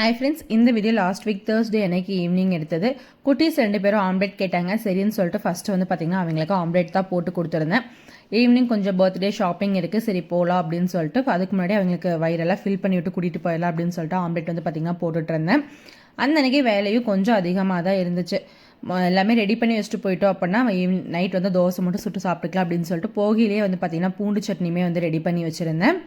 Hi friends இந்த video last week Thursday அன்னைக்கு evening எடுத்தது. குட்டீஸ் ரெண்டு பேரும் ஆம்லேட் கேட்டாங்க. சரின்னு சொல்லிட்டு ஃபஸ்ட்டு வந்து பார்த்திங்கன்னா அவங்களுக்கு ஆம்லேட் தான் போட்டு கொடுத்துருந்தேன். ஈவினிங் கொஞ்சம் பர்த்டே ஷாப்பிங் இருக்குது சரி போகலாம் அப்படின்னு சொல்லிட்டு அதுக்கு முன்னாடி அவங்களுக்கு வயிறெல்லாம் ஃபில் பண்ணி விட்டு கூட்டிகிட்டு போயிடலாம் அப்படின்னு சொல்லிட்டு ஆம்லேட் வந்து பார்த்திங்கன்னா போட்டுட்ருந்தேன் அந்த அன்னைக்கு வேலையும் கொஞ்சம் அதிகமாக தான் இருந்துச்சு. எல்லாமே ரெடி பண்ணி வச்சுட்டு போயிட்டோம் அப்படின்னா ஈவினிங் நைட் வந்து தோசை மட்டும் சுட்டு சாப்பிட்டுக்கலாம் அப்படின்னு சொல்லிட்டு போகிலேயே வந்து பார்த்திங்கன்னா பூண்டு சட்னியுமே வந்து ரெடி பண்ணி வச்சுருந்தேன்.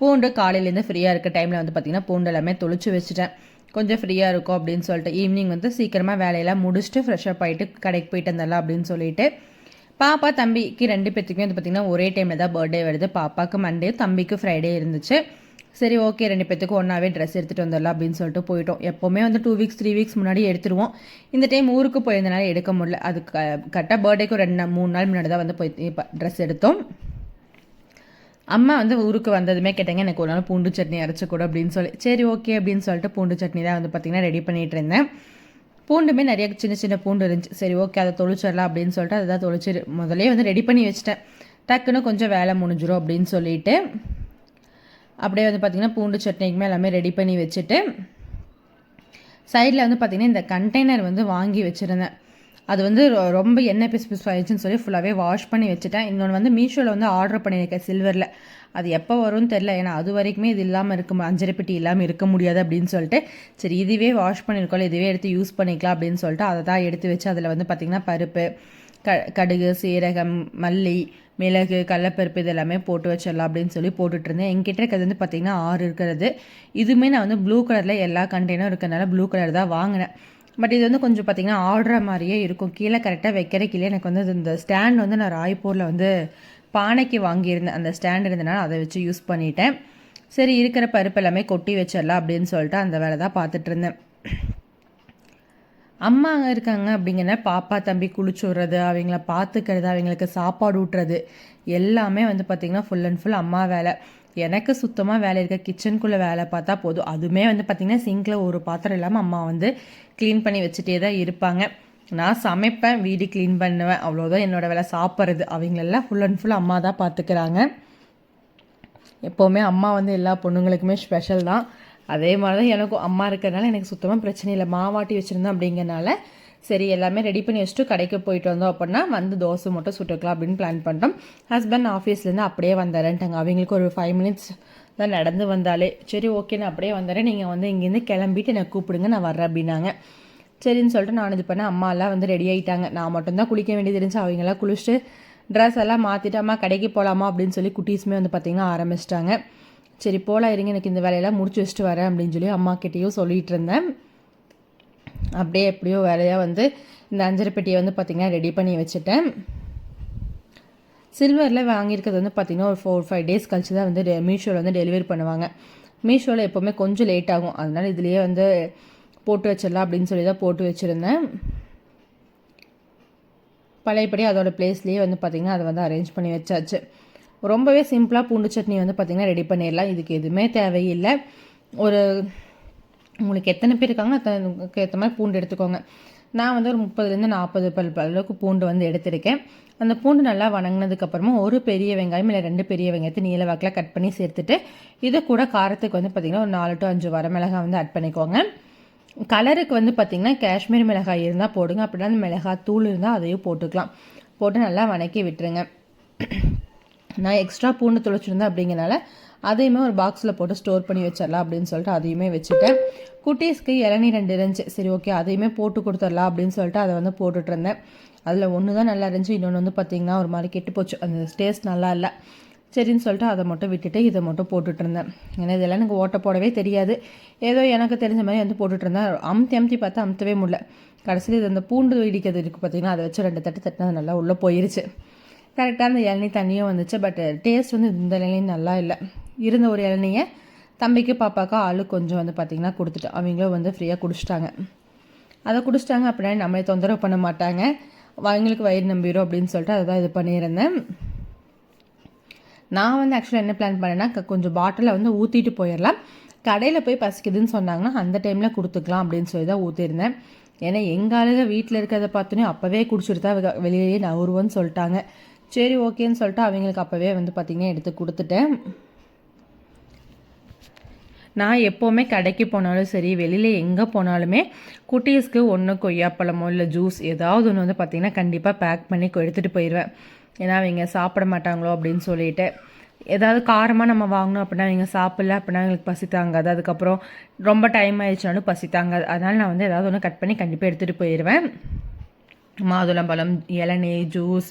பூண்டு காலையிலேருந்து ஃப்ரீயாக இருக்க டைமில் வந்து பார்த்திங்கன்னா பூண்டு எல்லாமே தொளிச்சு வச்சுட்டேன். கொஞ்சம் ஃப்ரீயாக இருக்கும் அப்படின்னு சொல்லிட்டு ஈவினிங் வந்து சீக்கிரமாக வேலையெல்லாம் முடிச்சுட்டு ஃப்ரெஷ்அப் ஆகிட்டு கடைக்கு போயிட்டு வந்துடலாம் அப்படின்னு சொல்லிட்டு பாப்பா தம்பிக்கு ரெண்டு பேத்துக்குமே வந்து பார்த்திங்கன்னா ஒரே டைமில் தான் பர்த்டே வருது. பாப்பாவுக்கு மண்டே தம்பிக்கு ஃப்ரைடே இருந்துச்சு. சரி ஓகே ரெண்டு பேத்துக்கும் ஒன்றாவே ட்ரெஸ் எடுத்துகிட்டு வந்துடலாம் அப்படின்னு சொல்லிட்டு போயிட்டோம். எப்போவுமே வந்து டூ வீக்ஸ் த்ரீ வீக்ஸ் முன்னாடி எடுத்துருவோம். இந்த டைம் ஊருக்கு போயிருந்தனால எடுக்க முடியல. அது கரெக்டாக பர்த்டேக்கு ரெண்டு மூணு நாள் முன்னாடி தான் வந்து போய் ட்ரெஸ் எடுத்தோம். அம்மா வந்து ஊருக்கு வந்ததுமே கேட்டாங்க எனக்கு ஒரு நாள் பூண்டு சட்னி அரைச்சி கூட அப்படின்னு சொல்லி. சரி ஓகே அப்படின்னு சொல்லிட்டு பூண்டு சட்னி தான் வந்து பார்த்திங்கன்னா ரெடி பண்ணிட்டு இருந்தேன். பூண்டுமே நிறைய சின்ன சின்ன பூண்டு இருந்துச்சு. சரி ஓகே அதை தொளிச்சிடலாம் அப்படின்னு சொல்லிட்டு அதை தான் தொளிச்சு முதலே வந்து ரெடி பண்ணி வச்சிட்டேன். டக்குன்னு கொஞ்சம் வேலை முடிஞ்சிடும் அப்படின்னு சொல்லிட்டு அப்படியே வந்து பார்த்திங்கன்னா பூண்டு சட்னிக்குமே எல்லாமே ரெடி பண்ணி வச்சுட்டு சைடில் வந்து பார்த்திங்கன்னா இந்த கண்டெய்னர் வந்து வாங்கி வச்சுருந்தேன். அது வந்து ரொ- ரொம்ப எண்ணெய் பிசு பிசு ஆயிடுச்சுன்னு சொல்லி ஃபுல்லாகவே வாஷ் பண்ணி வச்சுட்டேன். இன்னொன்று வந்து மீஷோவில் வந்து ஆர்டர் பண்ணியிருக்கேன் சில்வரில் அது எப்போ வரும்னு தெரில ஏன்னா அது வரைக்குமே இது இல்லாமல் இருக்க அஞ்சரை பெட்டி இல்லாமல் இருக்க முடியாது அப்படின்னு சொல்லிட்டு சரி இதுவே வாஷ் பண்ணியிருக்கோம் இதுவே எடுத்து யூஸ் பண்ணிக்கலாம் அப்படின்னு சொல்லிட்டு அதை தான் எடுத்து வச்சு அதில் வந்து பார்த்திங்கன்னா பருப்பு க கடுகு சீரகம் மல்லி மிளகு கடலப்பருப்பு இதெல்லாமே போட்டு வச்சிடலாம் அப்படின்னு சொல்லி போட்டுட்டு இருந்தேன். என்கிட்ட இருக்கிறது வந்து பார்த்திங்கன்னா ஆறு இருக்கிறது. இதுவுமே நான் வந்து ப்ளூ கலரில் எல்லா கண்டெய்னரும் இருக்கிறதுனால ப்ளூ கலர் தான் வாங்கினேன். பட் இது வந்து கொஞ்சம் பார்த்திங்கன்னா ஆடுற மாதிரியே இருக்கும். கீழே கரெக்டாக வைக்கிற கீழே எனக்கு வந்து இந்த ஸ்டாண்ட் வந்து நான் ராய்ப்பூரில் வந்து பானைக்கு வாங்கியிருந்தேன். அந்த ஸ்டாண்ட் இருந்தனால அதை வச்சு யூஸ் பண்ணிட்டேன். சரி இருக்கிற பருப்பு எல்லாமே கொட்டி வச்சிடலாம் அப்படின்னு சொல்லிட்டு அந்த வேலை தான் பார்த்துட்டு இருந்தேன். அம்மா அங்கே இருக்காங்க அப்படிங்கிற பாப்பா தம்பி குளிச்சு விட்றது அவங்கள பார்த்துக்கிறது அவங்களுக்கு சாப்பாடு ஊட்டுறது எல்லாமே வந்து பார்த்திங்கன்னா ஃபுல் அண்ட் ஃபுல் அம்மா வேலை. எனக்கு சுத்தமாக வேலை இருக்க கிச்சனுக்குள்ளே வேலை பார்த்தா போதும். அதுவுமே வந்து பார்த்திங்கன்னா சிங்கில் ஒரு பாத்திரம் இல்லாமல் அம்மா வந்து க்ளீன் பண்ணி வச்சுட்டே தான் இருப்பாங்க. நான் சமைப்பேன் வீடு க்ளீன் பண்ணுவேன். அவ்வளோதான் என்னோட வேலை சாப்பிட்றது. அவங்களெல்லாம் ஃபுல் அண்ட் ஃபுல் அம்மா தான் பார்த்துக்கிறாங்க எப்போவுமே அம்மா வந்து எல்லா பொண்ணுங்களுக்குமே ஸ்பெஷல் தான். அதே மாதிரி தான் எனக்கும் அம்மா இருக்கிறதுனால எனக்கு சுத்தமாக பிரச்சனை இல்லை. மாவாட்டி வச்சுருந்தேன் அப்படிங்கிறனால சரி எல்லாமே ரெடி பண்ணி வச்சுட்டு கடைக்கு போயிட்டு வந்தோம் அப்படின்னா வந்து தோசை மட்டும் சுட்டுக்கலாம் அப்படின்னு பிளான் பண்ணிட்டோம். ஹஸ்பண்ட் ஆஃபீஸ்லேருந்து அப்படியே வந்தாரன்ட்டாங்க. அவங்களுக்கு ஒரு ஃபைவ் மினிட்ஸ் தான் நடந்து வந்தாலே சரி ஓகே நான் அப்படியே வந்துடுறேன் நீங்கள் வந்து இங்கேருந்து கிளம்பிட்டு என்னை கூப்பிடுங்க நான் வர்றேன் அப்படின்னாங்க. சரின்னு சொல்லிட்டு நான் இது பண்ணேன். அம்மாலாம் வந்து ரெடி ஆகிட்டாங்க நான் மட்டும்தான் குளிக்க வேண்டியது இருந்துச்சு. அவங்கெல்லாம் குளிச்சுட்டு ட்ரெஸ் எல்லாம் மாற்றிட்டு அம்மா கடைக்கு போகலாமா அப்படின்னு சொல்லி குட்டீஸுமே வந்து பார்த்திங்கன்னா ஆரம்பிச்சிட்டாங்க. சரி போகலாம் இருங்க எனக்கு இந்த வேலையெல்லாம் முடிச்சு வச்சுட்டு வரேன் அப்படின்னு சொல்லி அம்மா கிட்டேயும் சொல்லிட்டு இருந்தேன். அப்படியே எப்படியோ வேலையாக வந்து இந்த அஞ்சரை பெட்டியை வந்து பார்த்திங்கன்னா ரெடி பண்ணி வச்சுட்டேன். சில்வரில் வாங்கியிருக்கிறது வந்து பார்த்திங்கன்னா ஒரு ஃபோர் ஃபைவ் டேஸ் கழிச்சு தான் வந்து மீஷோவில் வந்து டெலிவரி பண்ணுவாங்க. மீஷோவில் எப்போவுமே கொஞ்சம் லேட் ஆகும். அதனால் இதுலேயே வந்து போட்டு வச்சிடலாம் அப்படின்னு சொல்லி தான் போட்டு வச்சுருந்தேன். பழையபடி அதோட பிளேஸ்லேயே வந்து பார்த்திங்கன்னா அதை வந்து அரேஞ்ச் பண்ணி வச்சாச்சு. ரொம்பவே சிம்பிளாக பூண்டு சட்னி வந்து பார்த்திங்கன்னா ரெடி பண்ணிடலாம். இதுக்கு எதுவுமே தேவையில்லை. ஒரு உங்களுக்கு எத்தனை பேர் இருக்காங்க அத்தனைக்கு ஏற்ற மாதிரி பூண்டு எடுத்துக்கோங்க. நான் வந்து ஒரு முப்பதுலேருந்து நாற்பது பல் அளவுக்கு பூண்டு வந்து எடுத்திருக்கேன். அந்த பூண்டு நல்லா வணங்கினதுக்கப்புறமா ஒரு பெரிய வெங்காயம் இல்லை ரெண்டு பெரிய வெங்காயத்தை நீல வாக்கில் கட் பண்ணி சேர்த்துட்டு இதை கூட காரத்துக்கு வந்து பார்த்திங்கன்னா ஒரு நாலு டு அஞ்சு வரமிளகாய் வந்து ஆட் பண்ணிக்கோங்க. கலருக்கு வந்து பார்த்திங்கன்னா காஷ்மீர் மிளகாய் இருந்தால் போடுங்க அப்படின்னா அந்த மிளகாய் தூள் இருந்தால் அதையும் போட்டுக்கலாம். போட்டு நல்லா வணக்கி விட்டுருங்க. நான் எக்ஸ்ட்ரா பூண்டு துளைச்சிருந்தேன் அப்படிங்கிறனால அதையுமே ஒரு பாக்ஸில் போட்டு ஸ்டோர் பண்ணி வச்சிடலாம் அப்படின்னு சொல்லிட்டு அதையுமே வச்சுட்டேன். குட்டீஸ்க்கு இளநீ ரெண்டு இருந்துச்சு. சரி ஓகே அதையுமே போட்டு கொடுத்துடலாம் அப்படின்னு சொல்லிட்டு அதை வந்து போட்டுட்டு இருந்தேன். அதில் ஒன்று தான் நல்லா இருந்துச்சு இன்னொன்று வந்து பார்த்திங்கன்னா ஒரு மாதிரி கெட்டு போச்சு. அந்த டேஸ்ட் நல்லா இல்லை. சரின்னு சொல்லிட்டு அதை மட்டும் விட்டுட்டு இதை மட்டும் போட்டுட்டு இருந்தேன். ஏன்னா இதெல்லாம் எனக்கு ஓட்ட போடவே தெரியாது. ஏதோ எனக்கு தெரிஞ்ச மாதிரி வந்து போட்டுட்டு இருந்தேன். அமுத்தி அமுத்தி பார்த்தா அமுத்தவே முடியல. கடைசியில் இது அந்த பூண்டு இடிக்கிறது இருக்குது பார்த்தீங்கன்னா அதை வச்சு ரெண்டு தட்டு தட்டினது நல்லா உள்ளே போயிருச்சு. கரெக்டாக அந்த இளநீ தண்ணியும் வந்துச்சு பட் டேஸ்ட் வந்து இந்த இளநீ நல்லா இல்லை. இருந்த ஒரு இளநியை தம்பிக்கு பாப்பாவுக்கு ஆளு கொஞ்சம் வந்து பார்த்திங்கன்னா கொடுத்துட்டு அவங்களும் வந்து ஃப்ரீயாக குடிச்சிட்டாங்க. அதை குடிச்சிட்டாங்க அப்படின்னா நம்மளே தொந்தரவு பண்ண மாட்டாங்க. அவங்களுக்கு வயிறு நம்பிடும் அப்படின்னு சொல்லிட்டு அதை தான் இது பண்ணியிருந்தேன். நான் வந்து ஆக்சுவலாக என்ன பிளான் பண்ணேன்னா கொஞ்சம் பாட்டிலை வந்து ஊற்றிட்டு போயிடலாம். கடையில் போய் பசிக்குதுன்னு சொன்னாங்கன்னா அந்த டைமில் கொடுத்துக்கலாம் அப்படின்னு சொல்லி தான் ஊற்றிருந்தேன் ஏன்னா எங்கள் ஆளுங்க வீட்டில் இருக்கிறத பார்த்தோன்னே அப்போவே குடிச்சிட்டு தான் வெளியிலேயே நவுருவோன்னு சொல்லிட்டாங்க. சரி ஓகேன்னு சொல்லிட்டு அவங்களுக்கு அப்போவே வந்து பார்த்திங்கன்னா எடுத்து கொடுத்துட்டேன். நான் எப்போவுமே கடைக்கு போனாலும் சரி வெளியில் எங்கே போனாலுமே குட்டீஸ்க்கு ஒன்று கொய்யாப்பழமோ இல்லை ஜூஸ் ஏதாவது ஒன்று வந்து பார்த்திங்கன்னா கண்டிப்பாக பேக் பண்ணி எடுத்துகிட்டு போயிடுவேன் ஏன்னா அவங்க சாப்பிட மாட்டாங்களோ அப்படின்னு சொல்லிட்டு. ஏதாவது காரமாக நம்ம வாங்கினோம் அப்படின்னா அவங்க சாப்பிடல அப்படின்னா எங்களுக்கு பசி தாங்காது. அதுக்கப்புறம் ரொம்ப டைம் ஆயிடுச்சுனாலும் பசி தாங்காது. அதனால் நான் வந்து ஏதாவது ஒன்று கட் பண்ணி கண்டிப்பாக எடுத்துகிட்டு போயிடுவேன் மாதுளம்பழம் இளநீ ஜூஸ்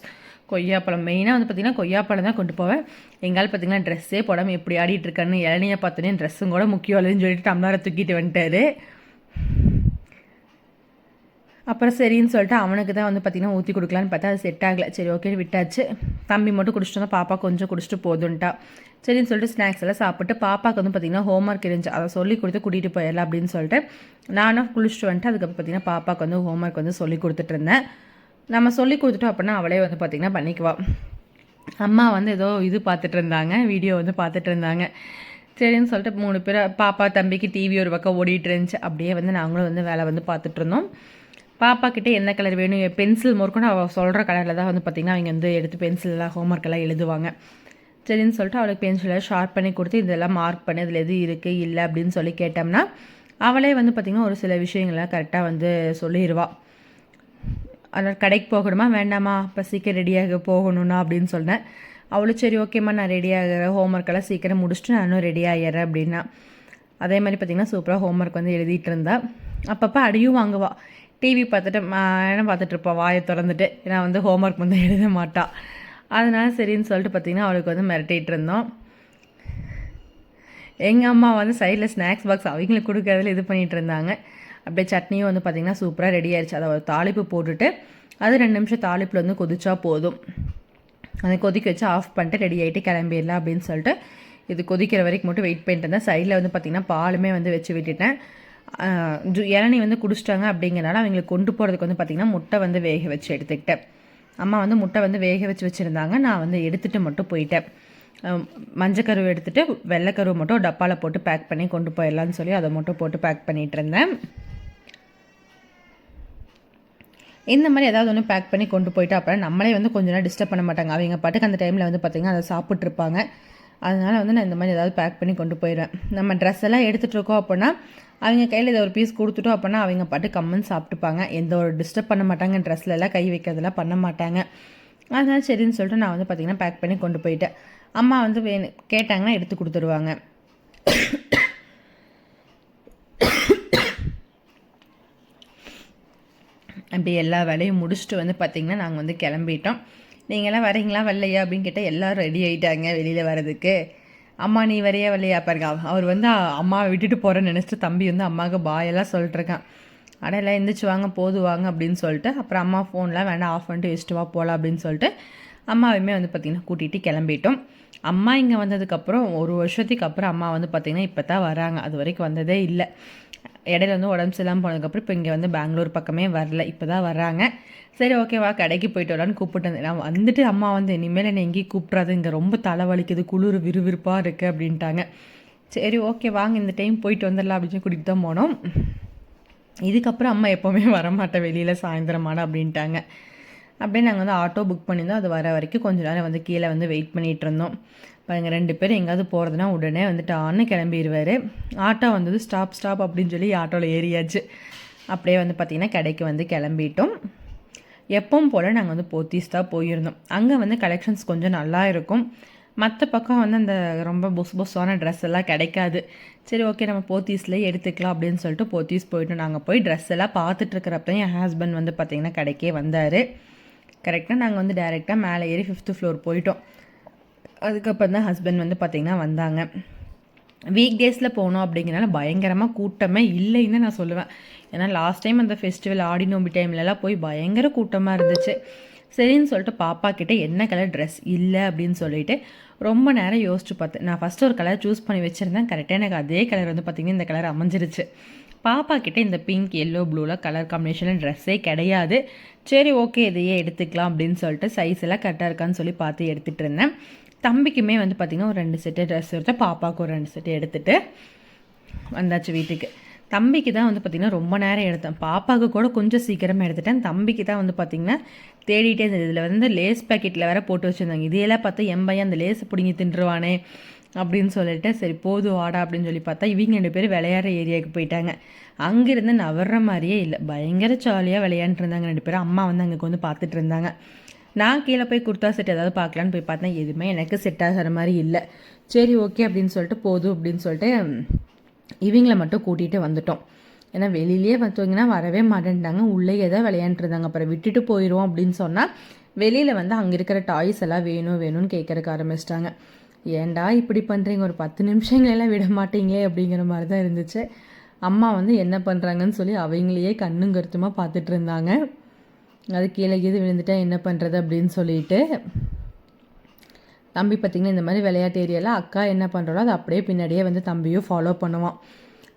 கொய்யாப்பழம். மெயினாக வந்து பார்த்திங்கன்னா கொய்யாப்பழம் தான் கொண்டு போவேன். எங்கால் பார்த்திங்கன்னா ட்ரெஸ்ஸே போடாமல் எப்படி ஆடிட்டு இருக்கான்னு இளநியை பார்த்தோன்னே ட்ரெஸ்ஸும் கூட முக்கியம் இல்லைன்னு சொல்லிட்டு தமிழரை தூக்கிட்டு வந்துட்டாரு. அப்புறம் சரின்னு சொல்லிட்டு அவனுக்கு தான் வந்து பார்த்திங்கன்னா ஊற்றி கொடுக்கலான்னு பார்த்தா அது செட் ஆகலை. சரி ஓகே விட்டாச்சு. தம்பி மட்டும் குடிச்சிட்டு வந்தால் பாப்பா கொஞ்சம் குடிச்சிட்டு போதுன்ட்டா. சரின்னு சொல்லிட்டு ஸ்நாக்ஸ் எல்லாம் சாப்பிட்டு பாப்பாவுக்கு வந்து பார்த்திங்கன்னா ஹோம் ஒர்க் இருந்துச்சு. அதை சொல்லி கொடுத்து கூட்டிகிட்டு போயிடலாம் அப்படின்னு சொல்லிட்டு நானும் குளிச்சுட்டு வந்துட்டு அதுக்கப்புறம் பார்த்திங்கன்னா பாப்பாவுக்கு வந்து ஹோம் ஒர்க் வந்து சொல்லி கொடுத்துட்டு இருந்தேன். நம்ம சொல்லி கொடுத்துட்டோம் அப்படின்னா அவளே வந்து பார்த்திங்கன்னா பண்ணிக்குவா. அம்மா வந்து ஏதோ இது பார்த்துட்டு இருந்தாங்க வீடியோ வந்து பார்த்துட்டு இருந்தாங்க. சரின்னு சொல்லிட்டு மூணு பேர் பாப்பா தம்பிக்கு டிவி ஒரு பக்கம் ஓடிட்டு இருந்துச்சு. அப்படியே வந்து நாங்களும் வந்து வேலை வந்து பார்த்துட்டு இருந்தோம். பாப்பா கிட்டே என்ன கலர் வேணும் பென்சில் முறுக்கணும் அவள் சொல்கிற கலரில் தான் வந்து பார்த்திங்கன்னா அவங்க வந்து எடுத்து பென்சிலெலாம் ஹோம்ஒர்க் எல்லாம் எழுதுவாங்க. சரின்னு சொல்லிட்டு அவளுக்கு பென்சிலை ஷார்ப் பண்ணி கொடுத்து இதெல்லாம் மார்க் பண்ணி அதில் எது இருக்குது இல்லை அப்படின்னு சொல்லி கேட்டோம்னா அவளே வந்து பார்த்திங்கன்னா ஒரு சில விஷயங்கள்லாம் கரெக்டாக வந்து சொல்லிடுவாள் அதனால் கடைக்கு போகணுமா? வேண்டாமா? இப்போ சீக்கிரம் ரெடியாக போகணும்னா அப்படின்னு சொன்னேன். அவளும் சரி ஓகேம்மா நான் ரெடி ஆகிறேன் ஹோம்ஒர்க்கெல்லாம் சீக்கிரம் முடிச்சுட்டு நானும் ரெடி ஆகிறேன் அப்படின்னா. அதே மாதிரி பார்த்திங்கன்னா சூப்பராக ஹோம்ஒர்க் வந்து எழுதிட்டு இருந்தா. அப்பப்போ அடியும் வாங்குவா. டிவி பார்த்துட்டு என்ன பார்த்துட்டு இருப்பாள் வாயை திறந்துட்டு. ஏன்னா வந்து ஹோம்ஒர்க் வந்து எழுத மாட்டாள் அதனால் சரின்னு சொல்லிட்டு பார்த்திங்கன்னா அவளுக்கு வந்து மிரட்டிகிட்டு இருந்தோம். எங்கள் அம்மா வந்து சைடில் ஸ்நாக்ஸ் பாக்ஸ் அவங்களுக்கு கொடுக்கறதுல இது பண்ணிகிட்டு இருந்தாங்க. அப்படியே சட்னியும் வந்து பார்த்திங்கன்னா சூப்பராக ரெடி ஆயிடுச்சு அதை ஒரு தாளிப்பு போட்டுட்டு அது ரெண்டு நிமிஷம் தாளிப்பில் வந்து கொதிச்சா போதும். அதை கொதிக்க வச்சு ஆஃப் பண்ணிட்டு ரெடி ஆகிட்டு கிளம்பிடலாம் அப்படின்னு சொல்லிட்டு இது கொதிக்கிற வரைக்கும் மட்டும் வெயிட் பண்ணிட்டு இருந்தேன். சைடில் வந்து பார்த்திங்கன்னா பாலுமே வந்து வச்சு விட்டுட்டேன். ஜூ இளநீ வந்து குடிச்சிட்டாங்க அப்படிங்கிறனால அவங்களுக்கு கொண்டு போகிறதுக்கு வந்து பார்த்திங்கன்னா முட்டை வந்து வேக வச்சு எடுத்துக்கிட்டேன். அம்மா வந்து முட்டை வந்து வேக வச்சு வச்சுருந்தாங்க. நான் வந்து எடுத்துகிட்டு மட்டும் போயிட்டேன். மஞ்சக்கருவு எடுத்துகிட்டு வெள்ளைக்கருவு மட்டும் டப்பாவில் போட்டு பேக் பண்ணி கொண்டு போயிடலான்னு சொல்லி அதை மட்டும் போட்டு பேக் பண்ணிகிட்டு இருந்தேன். இந்த மாதிரி ஏதாவது ஒன்று பேக் பண்ணி கொண்டு போயிட்டு அப்புறம் நம்மளே வந்து கொஞ்ச நேரம் டிஸ்டர்ப் பண்ண மாட்டாங்க. அவங்க பாட்டுக்கு அந்த டைமில் வந்து பார்த்திங்கன்னா அதை சாப்பிட்ருப்பாங்க அதனால் வந்து நான் இந்த மாதிரி ஏதாவது பேக் பண்ணி கொண்டு போயிடுவேன். நம்ம ட்ரெஸ் எல்லாம் எடுத்துகிட்ருக்கோம் அப்படின்னா அவங்க கையில் இதை ஒரு பீஸ் கொடுத்துட்டோம் அப்படின்னா அவங்க பாட்டு கம்மன் சாப்பிட்டுப்பாங்க. எந்த ஒரு டிஸ்டர்ப் பண்ண மாட்டாங்க. ட்ரெஸ்லலாம் கை வைக்கிறதெல்லாம் பண்ண மாட்டாங்க. அதனால் சரின்னு சொல்லிட்டு நான் வந்து பார்த்திங்கன்னா பேக் பண்ணி கொண்டு போயிட்டேன். அம்மா வந்து வேணும் கேட்டாங்கன்னா எடுத்து கொடுத்துருவாங்க. அப்படி எல்லா வேலையும் முடிச்சுட்டு வந்து பார்த்திங்கன்னா நாங்கள் வந்து கிளம்பிட்டோம். நீங்களாம் வரீங்களா வரலையா அப்படின்னு கேட்டால் எல்லோரும் ரெடி ஆகிட்டாங்க வெளியில் வர்றதுக்கு. அம்மா நீ வரையா வரலையா பாருங்க. அவர் வந்து அம்மாவை விட்டுட்டு போகிறேன்னு நினச்சிட்டு தம்பி வந்து அம்மாவுக்கு பாயெல்லாம் சொல்லிட்டுருக்கான் அடையெல்லாம் எந்திரிச்சு வாங்க போதுவாங்க அப்படின்னு சொல்லிட்டு அப்புறம் அம்மா ஃபோன்லாம் வேண்டாம் ஆஃப் பண்ணிட்டு வச்சுட்டு வா போகலாம் அப்படின்னு சொல்லிட்டு அம்மாவையுமே வந்து பார்த்திங்கன்னா கூட்டிகிட்டு கிளம்பிட்டோம். அம்மா இங்கே வந்ததுக்கப்புறம் ஒரு வருஷத்துக்கு அப்புறம் அம்மா வந்து பார்த்திங்கன்னா இப்போ தான் வராங்க. அது வரைக்கும் வந்ததே இல்லை. இடையில வந்து உடம்பு சரியில்லாமல் போனதுக்கப்புறம் இப்போ இங்கே வந்து பெங்களூர் பக்கமே வரல. இப்போ தான் வர்றாங்க சரி ஓகேவா கடைக்கு போயிட்டு வரலான்னு கூப்பிட்டு நான் வந்துட்டு அம்மா வந்து இனிமேல் என்னை எங்கேயும் கூப்பிட்றாது இங்கே ரொம்ப தலைவலிக்குது. குளிர் விறுவிறுப்பாக இருக்குது அப்படின்ட்டாங்க. சரி ஓகே வாங்க இந்த டைம் போயிட்டு வந்துடலாம் அப்படின்னு கூட்டிகிட்டு தான் போனோம். இதுக்கப்புறம் அம்மா எப்போவுமே வரமாட்டேன் வெளியில் சாயந்தரமான அப்படின்ட்டாங்க. அப்படியே நாங்கள் வந்து ஆட்டோ புக் பண்ணியிருந்தோம். அது வர வரைக்கும் கொஞ்சம் நேரம் வந்து கீழே வந்து வெயிட் பண்ணிகிட்டு இருந்தோம். எங்கள் ரெண்டு பேரும் எங்கேயாவது போகிறதுனா உடனே வந்துட்டு ஆன்னு கிளம்பிடுவார் ஆட்டோ வந்தது ஸ்டாப் ஸ்டாப் அப்படின்னு சொல்லி ஆட்டோவில் ஏறியாச்சு. அப்படியே வந்து பார்த்திங்கன்னா கடைக்கு வந்து கிளம்பிட்டோம். எப்பவும் போல் நாங்கள் வந்து போத்தீஸ் தான் போயிருந்தோம். அங்கே வந்து கலெக்ஷன்ஸ் கொஞ்சம் நல்லா இருக்கும். மற்ற பக்கம் வந்து அந்த ரொம்ப பொஸ் பொஸ்ஸான ட்ரெஸ் எல்லாம் கிடைக்காது. சரி ஓகே நம்ம போத்தீஸ்லேயே எடுத்துக்கலாம் அப்படின்னு சொல்லிட்டு போத்தீஸ் போயிட்டோம். நாங்கள் போய் ட்ரெஸ் எல்லாம் பார்த்துட்ருக்கிறப்ப என் ஹஸ்பண்ட் வந்து பார்த்திங்கன்னா கடைக்கே வந்தார். கரெக்டாக நாங்கள் வந்து டைரெக்டாக மேலே ஏறி ஃபிஃப்த்து ஃப்ளோர் போயிட்டோம். அதுக்கப்புறம் தான் ஹஸ்பண்ட் வந்து பார்த்திங்கன்னா வந்தாங்க. வீக் டேஸில் போனோம் அப்படிங்கிறனால பயங்கரமாக கூட்டமே இல்லைன்னு நான் சொல்லுவேன். ஏன்னா லாஸ்ட் டைம் அந்த ஃபெஸ்டிவல் ஆடி நோம்பி டைம்லலாம் போய் பயங்கர கூட்டமாக இருந்துச்சு. சரின்னு சொல்லிட்டு பாப்பா கிட்டே என்ன கலர் ட்ரெஸ் இல்லை அப்படின்னு சொல்லிட்டு ரொம்ப நேரம் யோசிச்சு பார்த்தேன். நான் ஃபஸ்ட்டு ஒரு கலர் சூஸ் பண்ணி வச்சுருந்தேன். கரெக்டாக எனக்கு அதே கலர் வந்து பார்த்திங்கன்னா இந்த கலர் அமைஞ்சிருச்சு. பாப்பா கிட்டே இந்த பிங்க் எல்லோ ப்ளூவில் கலர் காம்பினேஷனில் ட்ரெஸ்ஸே கிடையாது. சரி ஓகே இதையே எடுத்துக்கலாம் அப்படின்னு சொல்லிட்டு சைஸ் எல்லாம் கரெக்டாக இருக்கான்னு சொல்லி பார்த்து எடுத்துகிட்டு இருந்தேன். தம்பிக்குமே வந்து பார்த்திங்கன்னா ஒரு ரெண்டு செட்டு ட்ரெஸ் எடுத்து பாப்பாவுக்கு ஒரு ரெண்டு செட்டு எடுத்துகிட்டு வந்தாச்சு வீட்டுக்கு. தம்பிக்கு தான் வந்து பார்த்திங்கன்னா ரொம்ப நேரம் எடுத்தேன். பாப்பாவுக்கு கூட கொஞ்சம் சீக்கிரமாக எடுத்துட்டேன். தம்பிக்கு தான் வந்து பார்த்திங்கன்னா தேடிட்டே இருந்தது. இதில் வந்து லேஸ் பேக்கெட்டில் வேறு போட்டு வச்சுருந்தாங்க. இதையெல்லாம் பார்த்தா என் பையன் அந்த லேஸ் பிடிங்கி தின்றுவானே அப்படின்னு சொல்லிட்டு சரி போதும் வாடா அப்படின்னு சொல்லி பார்த்தா இவங்க ரெண்டு பேரும் விளையாடுற ஏரியாவுக்கு போயிட்டாங்க. அங்கேருந்து நவர்ற மாதிரியே இல்லை. பயங்கர ஜாலியாக விளையாண்டுருந்தாங்க இருந்தாங்க ரெண்டு பேரும். அம்மா வந்து அங்கே வந்து பார்த்துட்டு இருந்தாங்க. நான் கீழே போய் குர்த்தா செட் ஏதாவது பார்க்கலான்னு போய் பார்த்தேன். எதுவுமே எனக்கு செட் ஆகிற மாதிரி இல்லை. சரி ஓகே அப்படின்னு சொல்லிட்டு போதும் அப்படின்னு சொல்லிட்டு இவங்கள மட்டும் கூட்டிகிட்டு வந்துட்டோம். ஏன்னா வெளியிலேயே பார்த்தீங்கன்னா வரவே மாட்டேன்ட்டாங்க. உள்ளே ஏதோ விளையாண்டுருந்தாங்க. அப்புறம் விட்டுட்டு போயிடுவோம் அப்படின்னு சொன்னால் வெளியில் வந்து அங்கே இருக்கிற டாய்ஸ் எல்லாம் வேணும் வேணும்னு கேட்குறக்கு ஆரம்பிச்சிட்டாங்க. ஏன்டா இப்படி பண்ணுறீங்க ஒரு பத்து நிமிஷங்களெல்லாம் விட மாட்டீங்களே அப்படிங்கிற மாதிரி தான் இருந்துச்சு. அம்மா வந்து என்ன பண்ணுறாங்கன்னு சொல்லி அவங்களையே கண்ணும் கருத்துமாக பார்த்துட்டு இருந்தாங்க. அது கீழே கீது விழுந்துட்டா என்ன பண்ணுறது அப்படின்னு சொல்லிட்டு தம்பி பார்த்திங்கன்னா இந்த மாதிரி விளையாட்டு ஏரியாவில் அக்கா என்ன பண்ணுறோம் அது அப்படியே பின்னாடியே வந்து தம்பியும் ஃபாலோ பண்ணுவான்.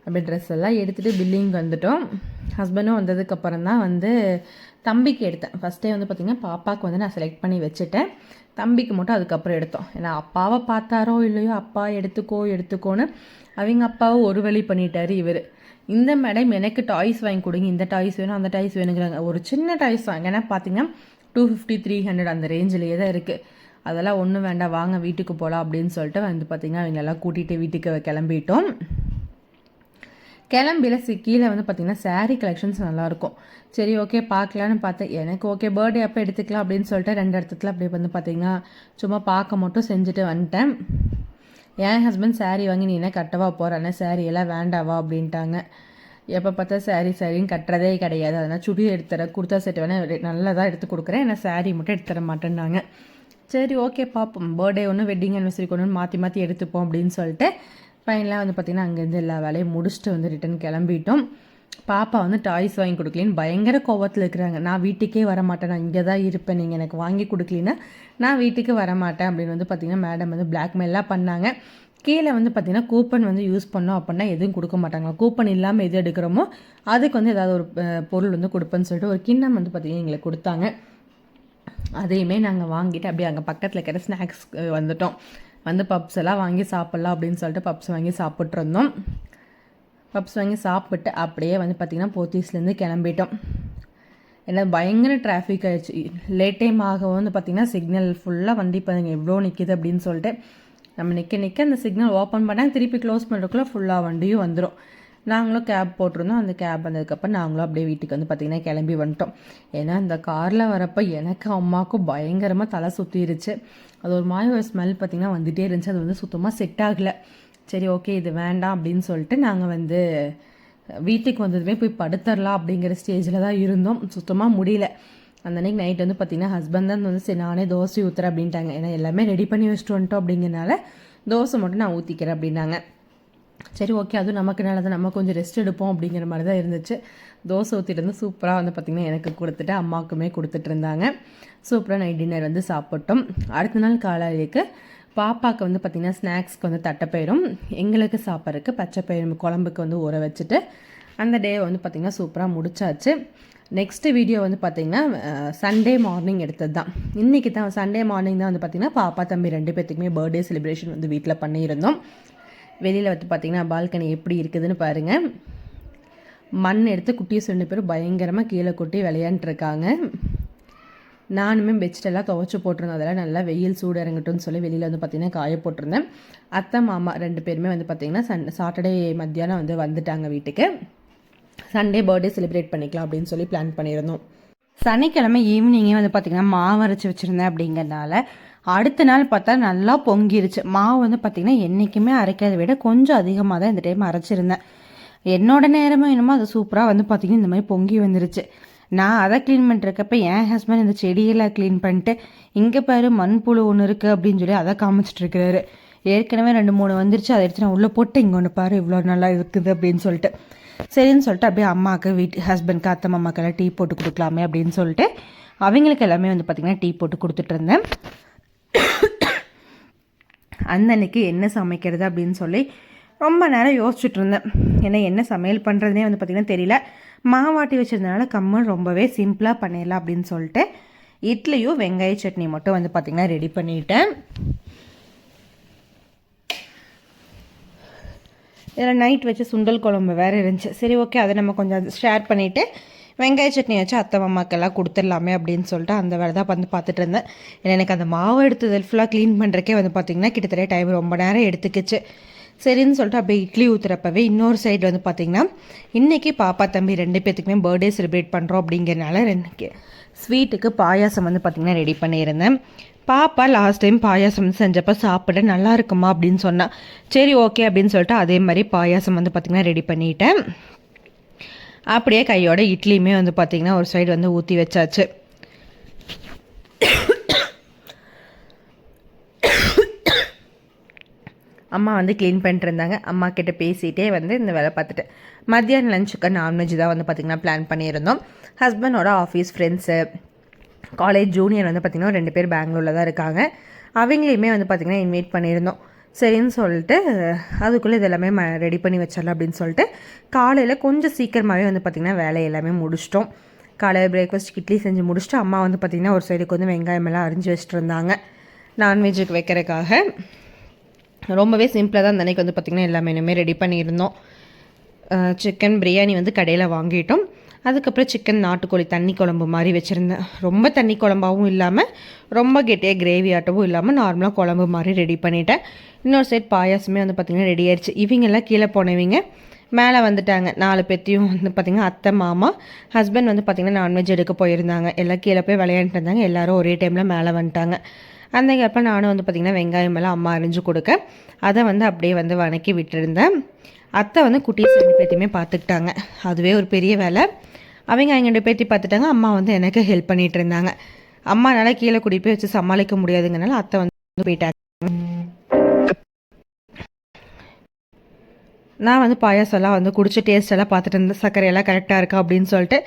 அப்படி ட்ரெஸ் எல்லாம் எடுத்துகிட்டு பில்லிங் வந்துட்டோம். ஹஸ்பண்டும் வந்ததுக்கப்புறம் தான் வந்து தம்பிக்கு எடுத்தேன். ஃபஸ்ட்டே வந்து பார்த்திங்கன்னா பாப்பாவுக்கு வந்து நான் செலக்ட் பண்ணி வச்சுட்டேன். தம்பிக்கு மட்டும் அதுக்கப்புறம் எடுத்தோம். ஏன்னா அப்பாவை பார்த்தாரோ இல்லையோ அப்பா எடுத்துக்கோ எடுத்துக்கோன்னு அவங்க அப்பாவை ஒரு வழி பண்ணிட்டார் இவர். இந்த மேடம் எனக்கு டாய்ஸ் வாங்கி கொடுங்க. இந்த டாய்ஸ் வேணும் அந்த டாய்ஸ் வேணுங்கிறாங்க. ஒரு சின்ன டாய்ஸ் வாங்க. ஏன்னா பார்த்தீங்கன்னா டூ ஃபிஃப்டி த்ரீ ஹண்ட்ரட் அந்த ரேஞ்சிலேயே தான் இருக்குது அதெல்லாம் ஒன்றும் வேண்டாம் வாங்க வீட்டுக்கு போகலாம் அப்படின்னு சொல்லிட்டு வந்து பார்த்திங்கன்னா அவங்களெல்லாம் கூட்டிகிட்டு வீட்டுக்கு கிளம்பிட்டோம். கிளம்பில கீழே வந்து பார்த்திங்கன்னா சாரீ கலெக்ஷன்ஸ் நல்லாயிருக்கும். சரி ஓகே பார்க்கலான்னு பார்த்தேன். எனக்கு ஓகே பர்த்டே அப்போ எடுத்துக்கலாம் அப்படின்னு சொல்லிட்டு ரெண்டு இடத்துல அப்படியே வந்து பார்த்திங்கன்னா சும்மா பார்க்க மட்டும் செஞ்சுட்டு வந்துட்டேன். என் ஹஸ்பண்ட் சாரீ வாங்கி நீ என்ன கட்டவா போகிறானே சாரீ எல்லாம் வேண்டாவா? அப்படின்ட்டாங்க. எப்போ பார்த்தா சாரீ சாரின்னு கட்டுறதே கிடையாது. அதனால் சுடி எடுத்துற குர்த்தா செட் வேணால் நல்லதாக எடுத்து கொடுக்குறேன். ஏன்னா சாரீ மட்டும் எடுத்துற மாட்டேன்னாங்க. சரி ஓகே பார்ப்போம் பர்த்டே ஒன்று வெட்டிங் அனிவர்சரி ஒன்று மாற்றி மாற்றி எடுத்துப்போம் அப்படின்னு சொல்லிட்டு ஃபைனலாக வந்து பார்த்திங்கன்னா அங்கேருந்து எல்லா வேலையும் முடிச்சுட்டு வந்து ரிட்டன் கிளம்பிட்டோம். பாப்பா வந்து டாய்ஸ் வாங்கி கொடுக்கலின்னு பயங்கர கோவத்தில் இருக்கிறாங்க. நான் வீட்டுக்கே வர மாட்டேன் நான் இங்கே தான் இருப்பேன் நீங்கள் எனக்கு வாங்கி கொடுக்கலின்னா நான் வீட்டுக்கு வர மாட்டேன் அப்படின்னு வந்து பார்த்திங்கன்னா மேடம் வந்து பிளாக்மெயிலாக பண்ணாங்க. கீழே வந்து பார்த்திங்கன்னா கூப்பன் வந்து யூஸ் பண்ணோம் அப்படின்னா எதுவும் கொடுக்க மாட்டாங்க. கூப்பன் இல்லாமல் எது எடுக்கிறோமோ அதுக்கு வந்து ஏதாவது ஒரு பொருள் வந்து கொடுப்பேன்னு சொல்லிட்டு ஒரு கிண்ணம் வந்து பார்த்திங்கன்னா எங்களுக்கு கொடுத்தாங்க. அதையுமே நாங்கள் வாங்கிட்டு அப்படியே அங்கே பக்கத்தில் இருக்கிற ஸ்நாக்ஸ் வந்துட்டோம். வந்து பப்ஸ் எல்லாம் வாங்கி சாப்பிட்லாம் அப்படின்னு சொல்லிட்டு பப்ஸ் வாங்கி சாப்பிட்ருந்தோம் பப்ஸ் வாங்கி சாப்பிட்டு அப்படியே வந்து பார்த்திங்கன்னா போத்தீஸ்லேருந்து கிளம்பிட்டோம். ஏன்னா பயங்கர டிராஃபிக் ஆயிடுச்சு. லேட் டைம் ஆகவும் வந்து பார்த்திங்கன்னா சிக்னல் ஃபுல்லாக வண்டி பாருங்க எவ்வளோ நிற்கிது அப்படின்னு சொல்லிட்டு நம்ம நிற்க நிற்க அந்த சிக்னல் ஓப்பன் பண்ணால் திருப்பி க்ளோஸ் பண்ணுறதுக்குள்ளே ஃபுல்லாக வண்டியும் வந்துடும் நாங்களும் கேப் போட்டிருந்தோம். அந்த கேப் வந்ததுக்கப்புறம் நாங்களும் அப்படியே வீட்டுக்கு வந்து பார்த்திங்கன்னா கிளம்பி வந்துட்டோம். ஏன்னா இந்த காரில் வரப்போ எனக்கு அம்மாவுக்கும் பயங்கரமாக தலை சுற்றிருச்சு அது ஒரு மாதிரி ஒரு ஸ்மெல் பார்த்திங்கன்னா வந்துகிட்டே இருந்துச்சு. அது வந்து சுத்தமாக செட் ஆகலை. சரி ஓகே இது வேண்டாம் அப்படின்னு சொல்லிட்டு நாங்கள் வந்து வீட்டுக்கு வந்ததுமே போய் படுத்துடலாம் அப்படிங்கிற ஸ்டேஜில் தான் இருந்தோம். சுத்தமாக முடியல. அந்த அன்னைக்கு நைட் வந்து பார்த்திங்கன்னா ஹஸ்பண்ட் தான் வந்து சரி நானே தோசை ஊற்றுறேன் அப்படின்ட்டாங்க. ஏன்னா எல்லாமே ரெடி பண்ணி வச்சுட்டு வந்துட்டோம் அப்படிங்கிறனால தோசை மட்டும் நான் ஊற்றிக்கிறேன் அப்படின்னாங்க. சரி ஓகே அதுவும் நமக்கு நல்லது. நம்ம கொஞ்சம் ரெஸ்ட் எடுப்போம் அப்படிங்கிற மாதிரி தான் இருந்துச்சு. தோசை ஊற்றிட்டு வந்து சூப்பராக வந்து பார்த்திங்கன்னா எனக்கு கொடுத்துட்டு அம்மாவுக்குமே கொடுத்துட்டு இருந்தாங்க. சூப்பராக நைட் டின்னர் வந்து சாப்பிட்டோம். அடுத்த நாள் காலையிலேக்கு பாப்பாவுக்கு வந்து பார்த்திங்கன்னா ஸ்நாக்ஸ்க்கு வந்து தட்டைப்பயிரும் எங்களுக்கு சாப்பிட்றதுக்கு பச்சைப்பயிரும் குழம்புக்கு வந்து ஊற வச்சுட்டு அந்த டே வந்து பார்த்திங்கன்னா சூப்பராக முடிச்சாச்சு. நெக்ஸ்ட்டு வீடியோ வந்து பார்த்திங்கன்னா சண்டே மார்னிங் எடுத்தது தான். இன்றைக்கி தான் சண்டே மார்னிங் தான் வந்து பார்த்திங்கன்னா பாப்பா தம்பி ரெண்டு பேர்த்துக்குமே பர்த்டே செலிப்ரேஷன் வந்து வீட்டில் பண்ணியிருந்தோம். வெளியில் வந்து பார்த்திங்கன்னா பால்கனி எப்படி இருக்குதுன்னு பாருங்கள் மண் எடுத்து குட்டியை ரெண்டு பேரும் பயங்கரமாக கீழே கொட்டி விளையாண்டுருக்காங்க நானுமே பெட்ஷீட்டெல்லாம் துவைச்சி போட்டிருந்தேன். அதெல்லாம் நல்லா வெயில் சூடு இறங்கட்டும்னு சொல்லி வெளியில் வந்து பார்த்திங்கன்னா காய போட்டிருந்தேன். அத்தை மாமா ரெண்டு பேருமே வந்து பார்த்திங்கன்னா சன் சாட்டர்டே மத்தியானம் வந்து வந்துட்டாங்க வீட்டுக்கு. சண்டே பர்த்டே செலிப்ரேட் பண்ணிக்கலாம் அப்படின்னு சொல்லி பிளான் பண்ணியிருந்தோம். சனிக்கிழமை ஈவினிங்கே வந்து பார்த்திங்கன்னா மாவு அரைச்சி வச்சுருந்தேன் அப்படிங்கிறனால அடுத்த நாள் பார்த்தா நல்லா பொங்கிருச்சு. மாவு வந்து பார்த்திங்கன்னா என்றைக்குமே அரைக்கிறத விட கொஞ்சம் அதிகமாக தான் இந்த டைம் அரைச்சிருந்தேன். என்னோட நேரமும் என்னமோ அது சூப்பராக வந்து பார்த்திங்கன்னா இந்த மாதிரி பொங்கி வந்துருச்சு. நான் அதை க்ளீன் பண்ணிருக்கப்ப என் ஹஸ்பண்ட் இந்த செடியெல்லாம் க்ளீன் பண்ணிட்டு இங்கே பாரு மண்புழு ஒன்று இருக்குது அப்படின்னு சொல்லி அதை காமிச்சிட்டு இருக்கிறாரு. ஏற்கனவே ரெண்டு மூணு வந்துருச்சு. அதை எடுத்து நான் உள்ளே போட்டு இங்கே ஒன்று பாரு இவ்வளோ நல்லா இருக்குது அப்படின்னு சொல்லிட்டு. சரின்னு சொல்லிட்டு அப்படியே அம்மாவுக்கு வீட்டு ஹஸ்பண்ட்க்கு அத்தை மாமாக்கெல்லாம் டீ போட்டு கொடுக்கலாமே அப்படின்னு சொல்லிட்டு அவங்களுக்கு எல்லாமே வந்து பார்த்திங்கன்னா டீ போட்டு கொடுத்துட்டு இருந்தேன். அந்த அன்னைக்கு என்ன சமைக்கிறது அப்படின்னு சொல்லி ரொம்ப நேரம் யோசிச்சுட்டு இருந்தேன். ஏன்னா என்ன சமையல் பண்ணுறதுனே வந்து பார்த்திங்கன்னா தெரியல. மாவாட்டி வச்சதுனால கம்மன் ரொம்பவே சிம்பிளாக பண்ணிடலாம் அப்படின்னு சொல்லிட்டு இட்லியும் வெங்காய சட்னி மட்டும் வந்து பார்த்திங்கன்னா ரெடி பண்ணிட்டேன். இதில் நைட் வச்சு சுண்டல் குழம்பு வேறு இருந்துச்சு. சரி ஓகே அதை நம்ம கொஞ்சம் ஷேர் பண்ணிவிட்டு வெங்காய சட்னி வச்சு அத்தை மாமாக்கெல்லாம் கொடுத்துடலாமே அப்படின்னு சொல்லிட்டு அந்த வேலை தான் வந்து பார்த்துட்டு இருந்தேன். ஏன்னா எனக்கு அந்த மாவு எடுத்தது ஃபுல்லாக க்ளீன் பண்ணுறக்கே வந்து பார்த்திங்கன்னா கிட்டத்தட்ட டைம் ரொம்ப நேரம் எடுத்துக்கிச்சு. சரின்னு சொல்லிட்டு அப்படியே இட்லி ஊற்றுறப்பவே இன்னொரு சைடு வந்து பார்த்திங்கன்னா இன்றைக்கி பாப்பா தம்பி ரெண்டு பேர்த்துக்குமே பர்த்டே செலிப்ரேட் பண்ணுறோம் அப்படிங்கிறனால ரெண்டு ஸ்வீட்டுக்கு பாயாசம் வந்து பார்த்திங்கன்னா ரெடி பண்ணியிருந்தேன். பாப்பா லாஸ்ட் டைம் பாயாசம் செஞ்சப்போ சாப்பிட நல்லா இருக்குமா அப்படின்னு சொன்னான் சரி ஓகே அப்படின்னு சொல்லிட்டு அதே மாதிரி பாயாசம் வந்து பார்த்திங்கன்னா ரெடி பண்ணிட்டேன். அப்படியே கையோட இட்லியுமே வந்து பார்த்திங்கன்னா ஒரு சைடு வந்து ஊற்றி வச்சாச்சு. அம்மா வந்து க்ளீன் பண்ணிட்டு இருந்தாங்க. அம்மா கிட்ட பேசிகிட்டே வந்து இந்த வேலை பார்த்துட்டு மத்தியானம் லஞ்சுக்கு நான்வெஜ் தான் வந்து பார்த்திங்கன்னா பிளான் பண்ணியிருந்தோம். ஹஸ்பண்டோட ஆஃபீஸ் ஃப்ரெண்ட்ஸு காலேஜ் ஜூனியர் வந்து பார்த்திங்கன்னா ரெண்டு பேர் பெங்களூரில் தான் இருக்காங்க. அவங்களையுமே வந்து பார்த்திங்கன்னா இன்வைட் பண்ணியிருந்தோம். சரின்னு சொல்லிட்டு அதுக்குள்ளே இதெல்லாமே ம ரெடி பண்ணி வச்சிடலாம் அப்படின்னு சொல்லிட்டு காலையில் கொஞ்சம் சீக்கிரமாகவே வந்து பார்த்திங்கன்னா வேலை எல்லாமே முடிச்சிட்டோம். காலையில் பிரேக்ஃபாஸ்ட் இட்லி செஞ்சு முடிச்சுட்டு அம்மா வந்து பார்த்திங்கன்னா ஒரு சைடுக்கு வந்து வெங்காயம் எல்லாம் அரிஞ்சு வச்சுட்டு இருந்தாங்க. நான்வெஜ்ஜுக்கு வைக்கிறதுக்காக. ரொம்பவே சிம்பிளாக தான் அன்றைக்கி வந்து பார்த்திங்கன்னா எல்லா மெனுமே ரெடி பண்ணியிருந்தோம். சிக்கன் பிரியாணி வந்து கடையில் வாங்கிட்டோம். அதுக்கப்புறம் சிக்கன் நாட்டுக்கோழி தண்ணி குழம்பு மாதிரி வச்சுருந்தேன். ரொம்ப தண்ணி குழம்பாகவும் இல்லாமல் ரொம்ப கெட்டியாக கிரேவி ஆட்டவும் இல்லாமல் நார்மலாக குழம்பு மாதிரி ரெடி பண்ணிட்டேன். இன்னொரு சைட் பாயாசமே வந்து பார்த்திங்கன்னா ரெடி ஆயிடுச்சு இவங்கெல்லாம் கீழே போனவங்க மேலே வந்துட்டாங்க. நாலு பேர்த்தையும் வந்து பார்த்திங்கன்னா அத்தை மாமா ஹஸ்பண்ட் வந்து பார்த்திங்கன்னா நான்வெஜ் எடுக்க போயிருந்தாங்க. எல்லாம் கீழே போய் விளையாண்டுட்டு இருந்தாங்க. எல்லோரும் ஒரே டைமில் மேலே வந்துட்டாங்க. அந்த கேப்ப நானும் வந்து பார்த்திங்கன்னா வெங்காயம் எல்லாம் அம்மா அரிஞ்சு கொடுக்க அதை வந்து அப்படியே வந்து வணக்கி விட்டுருந்தேன். அத்தை வந்து குட்டி ரெண்டு பேர்த்தையுமே பார்த்துக்கிட்டாங்க அதுவே ஒரு பெரிய வேலை. அவங்க அவங்க ரெண்டு பேர்த்தி பார்த்துட்டாங்க. அம்மா வந்து எனக்கு ஹெல்ப் பண்ணிகிட்டு இருந்தாங்க. அம்மானால கீழே குடி போய் வச்சு சமாளிக்க முடியாதுங்கனால அத்தை வந்து போயிட்டாங்க. நான் வந்து பாயாசம்லாம் வந்து குடிச்சு டேஸ்டெல்லாம் பார்த்துட்டு இருந்தேன். சர்க்கரையெல்லாம் கரெக்டாக இருக்கா அப்படின்னு சொல்லிட்டு.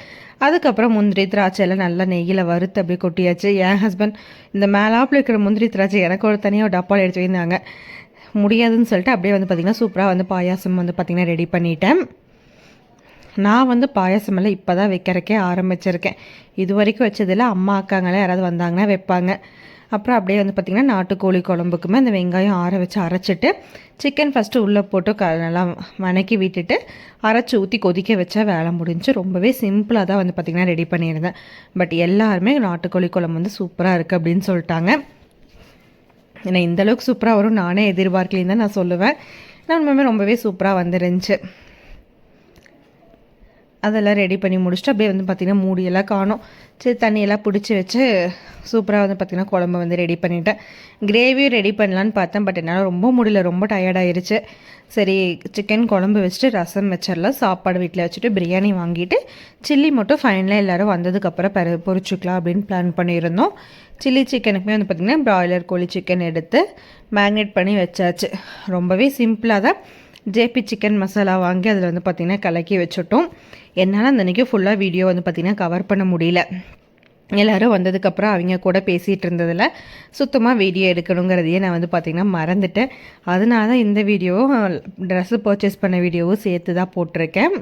அதுக்கப்புறம் முந்திரி திராட்சை எல்லாம் நல்லா நெய்யில் வறுத்து அப்படியே கொட்டியாச்சு. என் ஹஸ்பண்ட் இந்த மேலாப்பில் இருக்கிற முந்திரி திராட்சை எனக்கு ஒரு தனியாக ஒரு டப்பால் எடுத்து வைந்தாங்க முடியாதுன்னு சொல்லிட்டு அப்படியே வந்து பார்த்திங்கன்னா சூப்பராக வந்து பாயாசம் வந்து பார்த்திங்கன்னா ரெடி பண்ணிட்டேன். நான் வந்து பாயசமெல்லாம் இப்போ தான் வைக்கிறக்கே ஆரம்பிச்சிருக்கேன். இது வரைக்கும் வச்சதில் அம்மா அக்காங்களே யாராவது வந்தாங்கன்னா வைப்பாங்க. அப்புறம் அப்படியே வந்து பார்த்திங்கன்னா நாட்டுக்கோழி குழம்புக்குமே அந்த வெங்காயம் ஆற வச்சு அரைச்சிட்டு சிக்கன் ஃபஸ்ட்டு உள்ளே போட்டு க நல்லா வணக்கி விட்டுட்டு அரைச்சி ஊற்றி கொதிக்க வச்சா வேலை முடிஞ்சு ரொம்பவே சிம்பிளாக தான் வந்து பார்த்திங்கன்னா ரெடி பண்ணியிருந்தேன். பட் எல்லாருமே நாட்டுக்கோழி குழம்பு வந்து சூப்பராக இருக்குது அப்படின்னு சொல்லிட்டாங்க. ஏன்னா இந்தளவுக்கு சூப்பராக வரும். நானே எதிர்பார்க்கலேன்னு தான் நான் சொல்லுவேன். நான் உண்மையுமே ரொம்பவே சூப்பராக வந்துருந்துச்சு. அதெல்லாம் ரெடி பண்ணி முடிச்சுட்டு அப்படியே வந்து பார்த்திங்கன்னா மூடியெல்லாம் காணும். சரி தண்ணியெல்லாம் பிடிச்சி வச்சு சூப்பராக வந்து பார்த்திங்கன்னா குழம்பு வந்து ரெடி பண்ணிட்டேன். கிரேவியும் ரெடி பண்ணலான்னு பார்த்தேன் பட் என்னால் ரொம்ப முடியல ரொம்ப டயர்டாயிருச்சு சரி சிக்கன் குழம்பு வச்சுட்டு ரசம் வச்சிடலாம். சாப்பாடு வீட்டில் வச்சுட்டு பிரியாணி வாங்கிட்டு சில்லி மட்டும் ஃபைனலாக எல்லோரும் வந்ததுக்கப்புறம் பெற பொறிச்சிக்கலாம் அப்படின்னு பிளான் பண்ணியிருந்தோம். சில்லி சிக்கனுக்குமே வந்து பார்த்திங்கன்னா ப்ராய்லர் கோழி சிக்கன் எடுத்து மேக்னேட் பண்ணி வச்சாச்சு. ரொம்பவே சிம்பிளாக தான். ஜேபி சிக்கன் மசாலா வாங்கி அதில் வந்து பார்த்திங்கன்னா கலக்கி வச்சுட்டோம். என்னால் அந்த அன்றைக்கி ஃபுல்லாக வீடியோ வந்து பார்த்திங்கன்னா கவர் பண்ண முடியல. எல்லோரும் வந்ததுக்கப்புறம் அவங்க கூட பேசிகிட்டு இருந்ததில் சுத்தமாக வீடியோ எடுக்கணுங்கிறதையே நான் வந்து பார்த்திங்கன்னா மறந்துட்டேன். அதனால தான் இந்த வீடியோவும் ட்ரெஸ்ஸு பர்ச்சேஸ் பண்ண வீடியோவும் சேர்த்து தான் போட்டிருக்கேன்.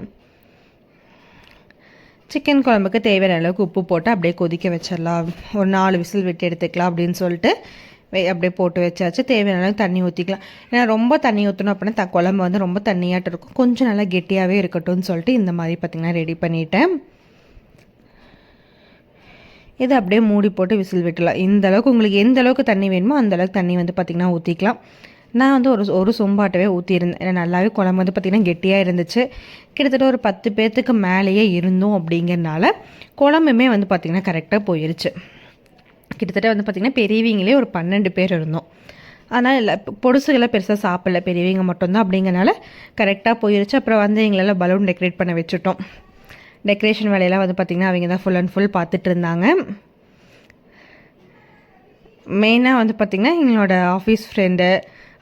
சிக்கன் குழம்புக்கு தேவையான அளவுக்கு உப்பு போட்டு அப்படியே கொதிக்க வச்சிடலாம். ஒரு நாலு விசில் விட்டு எடுத்துக்கலாம் அப்படின்னு சொல்லிட்டு அப்படியே போட்டு வச்சாச்சு. தேவையான அளவுக்கு தண்ணி ஊற்றிக்கலாம் ஏன்னா ரொம்ப தண்ணி ஊற்றணும் அப்படின்னா த குழம்பு வந்து ரொம்ப தண்ணியாட்டம் இருக்கும். கொஞ்சம் நல்லா கெட்டியாகவே இருக்கட்டும்னு சொல்லிட்டு இந்த மாதிரி பார்த்திங்கன்னா ரெடி பண்ணிட்டேன். இதை அப்படியே மூடி போட்டு விசில் விட்டுலாம் இந்த அளவுக்கு உங்களுக்கு எந்த அளவுக்கு தண்ணி வேணுமோ அந்த அளவுக்கு தண்ணி வந்து பார்த்திங்கன்னா ஊற்றிக்கலாம் நான் வந்து ஒரு ஒரு சொம்பாட்டவே ஊற்றியிருந்தேன் ஏன்னா நல்லாவே குழம்பு வந்து பார்த்திங்கன்னா கெட்டியாக இருந்துச்சு. கிட்டத்தட்ட ஒரு பத்து பேர்த்துக்கு மேலேயே இருந்தோம் அப்படிங்கிறனால குழம்புமே வந்து பார்த்திங்கன்னா கரெக்டாக போயிருச்சு. கிட்டத்தட்ட வந்து பார்த்திங்கன்னா பெரியவங்களே ஒரு பன்னெண்டு பேர் இருந்தோம். ஆனால் இல்லை பொடுசுகளை பெருசாக சாப்பிடல பெரியவங்க மட்டும்தான் அப்படிங்கிறனால கரெக்டாக போயிருச்சு. அப்புறம் வந்து எங்களெல்லாம் பலூன் டெக்கரேட் பண்ண வச்சுட்டோம். டெக்கரேஷன் வேலையெல்லாம் வந்து பார்த்திங்கன்னா அவங்க தான் ஃபுல் அண்ட் ஃபுல் பார்த்துட்டு இருந்தாங்க. மெயினாக வந்து பார்த்திங்கன்னா எங்களோட ஆஃபீஸ் ஃப்ரெண்டு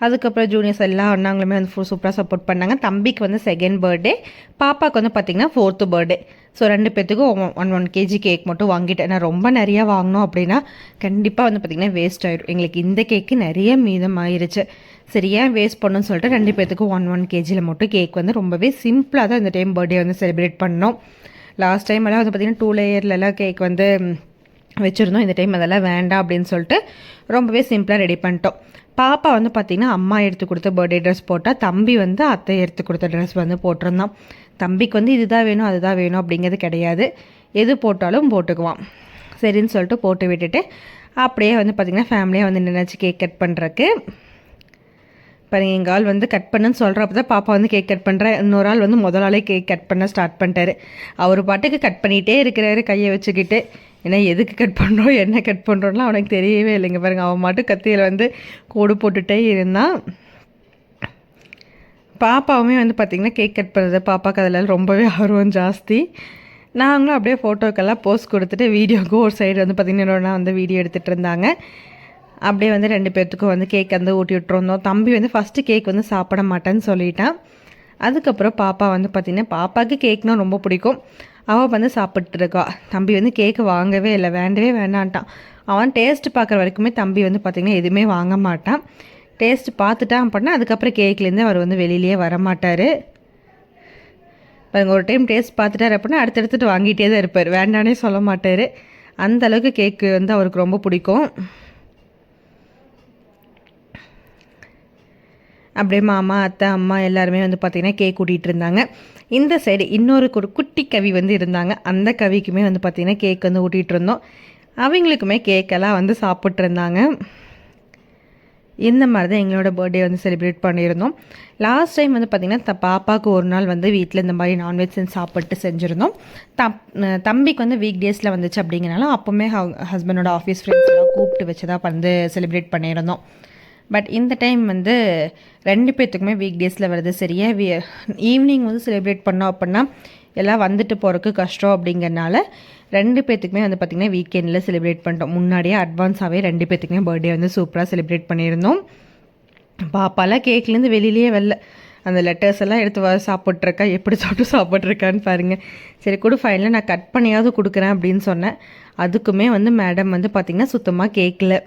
அதுக்கப்புறம் ஜூனியர்ஸ் எல்லா அண்ணாங்களுமே வந்து ஃபுல் சூப்பராக சப்போர்ட் பண்ணாங்க. தம்பிக்கு வந்து செகண்ட் பர்த்டே பாப்பாவுக்கு வந்து பார்த்திங்கன்னா ஃபோர்த்து பர்த்டே ஸோ ரெண்டு பேர்த்துக்கும் ஒன் ஒன் கேஜி கேக் மட்டும் வாங்கிட்டேன். நான் ரொம்ப நிறையா வாங்கினோம் அப்படின்னா கண்டிப்பாக வந்து பார்த்திங்கன்னா வேஸ்ட் ஆகிடும் எங்களுக்கு இந்த கேக்கு நிறைய மீதம் ஆயிடுச்சு சரி ஏன் வேஸ்ட் பண்ணணும்னு சொல்லிட்டு ரெண்டு பேர்த்துக்கும் ஒன் ஒன் கேஜியில் மட்டும் கேக் வந்து ரொம்பவே சிம்பிளாக தான் இந்த டைம் பர்த்டே வந்து செலிப்ரேட் பண்ணோம். லாஸ்ட் டைம் எல்லாம் வந்து பார்த்திங்கன்னா டூ லேயர்லலாம் கேக் வந்து வச்சுருந்தோம். இந்த டைம் அதெல்லாம் வேண்டாம் அப்படின்னு சொல்லிட்டு ரொம்பவே சிம்பிளாக ரெடி பண்ணிட்டோம். பாப்பா வந்து பார்த்திங்கன்னா அம்மா எடுத்து கொடுத்த பர்த்டே ட்ரெஸ் போட்டால் தம்பி வந்து அத்தை எடுத்து கொடுத்த ட்ரெஸ் வந்து போட்டிருந்தான். தம்பிக்கு வந்து இதுதான் வேணும் அதுதான் வேணும் அப்படிங்கிறது கிடையாது. எது போட்டாலும் போட்டுக்குவான். சரின்னு சொல்லிட்டு போட்டு விட்டுட்டு அப்படியே வந்து பார்த்திங்கன்னா ஃபேமிலியாக வந்து நினச்சி கேக் கட் பண்ணுறக்கு பாருங்க எங்கள் ஆள் வந்து கட் பண்ணுன்னு சொல்கிறப்ப தான் பாப்பா வந்து கேக் கட் பண்ணுறேன் இன்னொரு ஆள் வந்து முதல் ஆளே கேக் கட் பண்ண ஸ்டார்ட் பண்ணிட்டாரு. அவர் பாட்டுக்கு கட் பண்ணிகிட்டே இருக்கிறாரு கையை வச்சுக்கிட்டு. ஏன்னா எதுக்கு கட் பண்ணுறோம் என்ன கட் பண்ணுறோம்லாம் அவனுக்கு தெரியவே இல்லைங்க. பாருங்கள் அவன் மட்டும் கத்தியில் வந்து கோடு போட்டுகிட்டே இருந்தான் பாப்பாவுமே வந்து பார்த்திங்கன்னா கேக் கட் பண்ணுறது பாப்பாவுக்கு அதில் ரொம்பவே ஆர்வம் ஜாஸ்தி. நாங்களும் அப்படியே ஃபோட்டோக்கெல்லாம் போஸ்ட் கொடுத்துட்டு வீடியோக்கு ஒரு சைடு வந்து பார்த்திங்கன்னா வந்து வீடியோ எடுத்துகிட்டு இருந்தாங்க. அப்படியே வந்து ரெண்டு பேர்த்துக்கும் வந்து கேக் வந்து ஊட்டி விட்டுருந்தோம். தம்பி வந்து ஃபஸ்ட்டு கேக் வந்து சாப்பிட மாட்டேன்னு சொல்லிட்டான். அதுக்கப்புறம் பாப்பா வந்து பார்த்திங்கன்னா பாப்பாவுக்கு கேக்னால் ரொம்ப பிடிக்கும். அவள் வந்து சாப்பிட்ருக்கா தம்பி வந்து கேக்கு வாங்கவே இல்லை. வேண்டவே வேண்டான்ட்டான். அவன் டேஸ்ட் பார்க்குற வரைக்குமே தம்பி வந்து பார்த்திங்கன்னா எதுவுமே வாங்க மாட்டான். டேஸ்ட் பார்த்துட்டான் அப்படின்னா அதுக்கப்புறம் கேக்லேருந்து அவர் வந்து வெளியிலேயே வரமாட்டார் பாருங்கள் ஒரு டைம் டேஸ்ட் பார்த்துட்டார் அப்படின்னா அடுத்தடுத்துட்டு வாங்கிட்டே தான் இருப்பார். வேண்டானே சொல்ல மாட்டார். அந்த அளவுக்கு கேக்கு வந்து அவருக்கு ரொம்ப பிடிக்கும். அப்படியே மாமா அத்தை அம்மா எல்லாருமே வந்து பார்த்திங்கன்னா கேக் கூட்டிகிட்டு இருந்தாங்க. இந்த சைடு இன்னொரு ஒரு குட்டி கவி வந்து இருந்தாங்க. அந்த கவிக்குமே வந்து பார்த்திங்கன்னா கேக் வந்து ஊட்டிகிட்டு இருந்தோம். அவங்களுக்குமே கேக்கெல்லாம் வந்து சாப்பிட்ருந்தாங்க இந்த மாதிரி தான் எங்களோட பர்த்டே வந்து செலிப்ரேட் பண்ணியிருந்தோம். லாஸ்ட் டைம் வந்து பார்த்திங்கன்னா த பாப்பாவுக்கு ஒரு நாள் வந்து வீட்டில் இந்த மாதிரி நான்வெஜ் செஞ்சு சாப்பிட்டு செஞ்சுருந்தோம். தம் தம்பிக்கு வந்து வீக் டேஸில் வந்துச்சு அப்படிங்கிறனால அப்போவுமே ஹஸ்பண்டோட ஆஃபீஸ் ஃப்ரெண்ட்ஸ்லாம் கூப்பிட்டு வச்சு தான் வந்து செலிப்ரேட் பண்ணியிருந்தோம். பட் இந்த டைம் வந்து ரெண்டு பேர்த்துக்குமே வீக் டேஸில் வருது சரியா ஈவினிங் வந்து செலிப்ரேட் பண்ணோம் அப்படின்னா எல்லாம் வந்துட்டு போகிறதுக்கு கஷ்டம் அப்படிங்கிறனால ரெண்டு பேர்த்துக்குமே வந்து பார்த்திங்கன்னா வீக்கெண்டில் செலிப்ரேட் பண்ணிட்டோம். முன்னாடியே அட்வான்ஸாகவே ரெண்டு பேர்த்துக்குமே பர்த்டே வந்து சூப்பராக செலிப்ரேட் பண்ணியிருந்தோம். பாப்பாலாம் கேக்லேருந்து வெளியிலேயே வரல. அந்த லெட்டர்ஸ் எல்லாம் எடுத்து வர சாப்பிட்ருக்கா எப்படி சாப்பிட்டு சாப்பிட்ருக்கான்னு பாருங்கள் சரி கூட ஃபைனலாக நான் கட் பண்ணியாவது கொடுக்குறேன் அப்படின்னு சொன்னேன். அதுக்குமே வந்து மேடம் வந்து பார்த்திங்கன்னா சுத்தமாக கேட்கல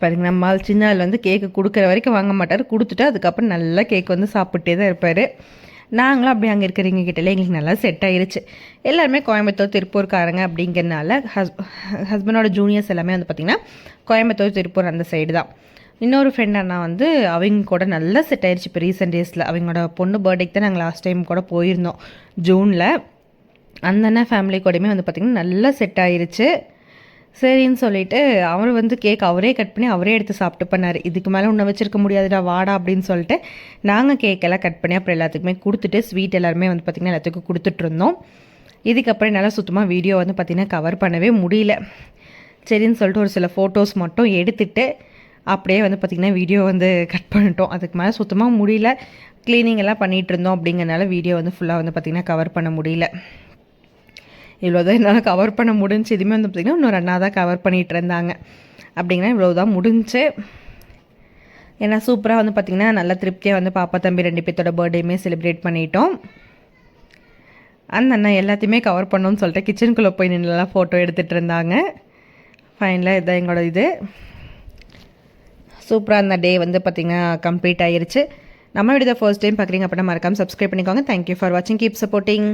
பாருங்க நம்ம சின்ன ஆள் வந்து கேக்கு கொடுக்குற வரைக்கும் வாங்க மாட்டார். கொடுத்துட்டு அதுக்கப்புறம் நல்லா கேக் வந்து சாப்பிட்டே தான் இருப்பார். நாங்களும் அப்படி அங்கே இருக்கிறவங்க கிட்டே எங்களுக்கு நல்லா செட் ஆயிருச்சு. எல்லாருமே கோயம்புத்தூர் திருப்பூர்காரங்க அப்படிங்கிறனால ஹஸ் ஹஸ்பண்டோட ஜூனியர்ஸ் எல்லாமே வந்து பார்த்திங்கன்னா கோயம்புத்தூர் திருப்பூர் அந்த சைடு தான். இன்னொரு ஃப்ரெண்ட் அண்ணா வந்து அவங்க கூட நல்லா செட் ஆயிடுச்சு இப்போ ரீசெண்ட் டேஸில் அவங்களோட பொண்ணு பர்த்டேக்கு தான் நாங்கள் லாஸ்ட் டைம் கூட போயிருந்தோம். ஜூனில் அந்த அண்ணன் ஃபேமிலி கூடயுமே வந்து பார்த்திங்கன்னா நல்லா செட் ஆயிருச்சு. சரின்னு சொல்லிட்டு அவர் வந்து கேக் அவரே கட் பண்ணி அவரே எடுத்து சாப்பிட்டு பண்ணார். இதுக்கு மேலே உன்னை வச்சிருக்க முடியாதுடா வாடா அப்படின்னு சொல்லிட்டு நாங்கள் கேக்கெல்லாம் கட் பண்ணி அப்புறம் எல்லாத்துக்குமே கொடுத்துட்டு ஸ்வீட் எல்லாருமே வந்து பார்த்திங்கன்னா எல்லாத்துக்கும் கொடுத்துட்ருந்தோம் இதுக்கப்புறம் என்னால் சுத்தமாக வீடியோ வந்து பார்த்திங்கன்னா கவர் பண்ணவே முடியல. சரின்னு சொல்லிட்டு ஒரு சில ஃபோட்டோஸ் மட்டும் எடுத்துகிட்டு அப்படியே வந்து பார்த்திங்கன்னா வீடியோ வந்து கட் பண்ணிட்டோம். அதுக்கு மேலே சுத்தமாக முடியல. க்ளீனிங் எல்லாம் பண்ணிகிட்டு இருந்தோம் அப்படிங்கிறனால வீடியோ வந்து ஃபுல்லாக வந்து பார்த்திங்கன்னா கவர் பண்ண முடியல. இவ்வளோ தான் என்னால் கவர் பண்ண முடிஞ்சு. இதுவுமே வந்து பார்த்திங்கன்னா இன்னொரு அண்ணா தான் கவர் பண்ணிகிட்டு இருந்தாங்க. அப்படிங்கன்னா இவ்வளோ தான் முடிஞ்சு. ஏன்னா சூப்பராக வந்து பார்த்திங்கன்னா நல்லா திருப்தியாக வந்து பாப்பா தம்பி ரெண்டு பேர்த்தோட பர்த்டேயுமே செலிப்ரேட் பண்ணிட்டோம். அந்த அண்ணா எல்லாத்தையுமே கவர் பண்ணோன்னு சொல்லிட்டு கிச்சனுக்குள்ளே போய் நின்றுலாம் ஃபோட்டோ எடுத்துகிட்டு இருந்தாங்க. ஃபைனலாக இதுதான் எங்களோட இது. சூப்பராக அந்த டே வந்து பார்த்திங்கன்னா கம்ப்ளீட் ஆகிருச்சு நம்ம வீடியோ ஃபர்ஸ்ட் டைம் பார்க்குறீங்க அப்படின்னா மறக்காமல் சப்ஸ்கிரைப் பண்ணிக்கோங்க. தேங்க்யூ ஃபார் வாட்சிங் கீப் சப்போர்ட்டிங்